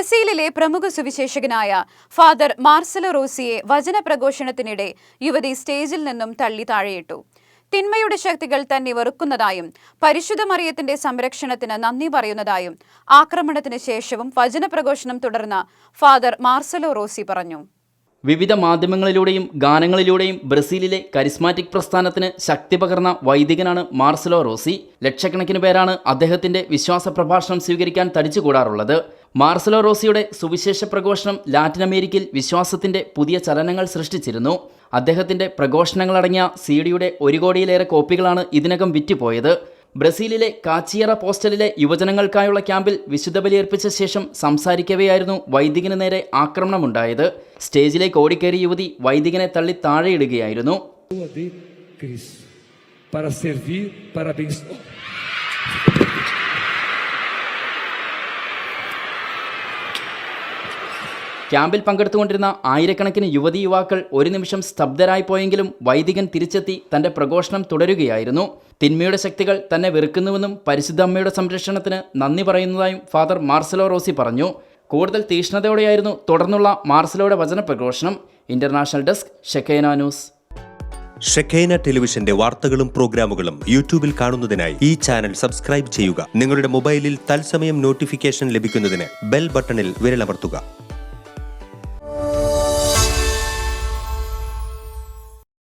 ബ്രസീലിലെ പ്രമുഖ സുവിശേഷകനായ father Marcelo റോസിയെ വചനപ്രഘോഷണത്തിനിടെ യുവതി സ്റ്റേജിൽ നിന്നും തള്ളി താഴെയിട്ടു. തിന്മയുടെ ശക്തികൾ തന്നെ വെറുക്കുന്നതായും പരിശുദ്ധ മറിയത്തിന്റെ സംരക്ഷണത്തിന് നന്ദി പറയുന്നതായും ആക്രമണത്തിന് ശേഷവും വചനപ്രഘോഷണം തുടർന്ന ഫാദർ മാർസലോ റോസി പറഞ്ഞു. വിവിധ മാധ്യമങ്ങളിലൂടെയും ഗാനങ്ങളിലൂടെയും ബ്രസീലിലെ കരിസ്മാറ്റിക് പ്രസ്ഥാനത്തിന് ശക്തി പകർന്ന വൈദികനാണ് മാർസലോ റോസി. ലക്ഷക്കണക്കിന് പേരാണ് അദ്ദേഹത്തിന്റെ വിശ്വാസ പ്രഭാഷണം സ്വീകരിക്കാൻ തടിച്ചുകൂടാറുള്ളത്. മാർസലോ റോസിയുടെ സുവിശേഷ പ്രഘോഷണം ലാറ്റിൻ അമേരിക്കയിൽ വിശ്വാസത്തിന്റെ പുതിയ ചലനങ്ങൾ സൃഷ്ടിച്ചിരുന്നു. അദ്ദേഹത്തിന്റെ പ്രഘോഷണങ്ങളടങ്ങിയ സി ഡിയുടെ ഒരു കോടിയിലേറെ കോപ്പികളാണ് ഇതിനകം വിറ്റുപോയത്. ബ്രസീലിലെ കാച്ചിയറ പോസ്റ്റലിലെ യുവജനങ്ങൾക്കായുള്ള ക്യാമ്പിൽ വിശുദ്ധ ബലിയർപ്പിച്ച ശേഷം സംസാരിക്കവെയായിരുന്നു വൈദികന് നേരെ ആക്രമണമുണ്ടായത്. സ്റ്റേജിലേക്ക് ഓടിക്കയറിയ യുവതി വൈദികനെ തള്ളി താഴെയിടുകയായിരുന്നു. Para servir, para. ക്യാമ്പിൽ പങ്കെടുത്തുകൊണ്ടിരുന്ന ആയിരക്കണക്കിന് യുവതി യുവാക്കൾ ഒരു നിമിഷം സ്തബ്ധരായി പോയെങ്കിലും വൈദികൻ തിരിച്ചെത്തി തന്റെ പ്രഘോഷണം തുടരുകയായിരുന്നു. തിന്മയുടെ ശക്തികൾ തന്നെ വെറുക്കുന്നുവെന്നും പരിശുദ്ധ അമ്മയുടെ സംരക്ഷണത്തിന് നന്ദി പറയുന്നതായും ഫാദർ മാർസലോ റോസി പറഞ്ഞു. കൂടുതൽ തീഷ്ണതയോടെയായിരുന്നു തുടർന്നുള്ള മാർസലോയുടെ വചന പ്രഘോഷണം international desk Shekinah news. Shekinah ടെലിവിഷന്റെ വാർത്തകളും പ്രോഗ്രാമുകളും യൂട്യൂബിൽ കാണുന്നതിനായി ഈ ചാനൽ സബ്സ്ക്രൈബ് ചെയ്യുക. നിങ്ങളുടെ മൊബൈലിൽ തത്സമയം നോട്ടിഫിക്കേഷൻ ലഭിക്കുന്നതിന് ബെൽ ബട്ടണിൽ വിരലമർത്തുക.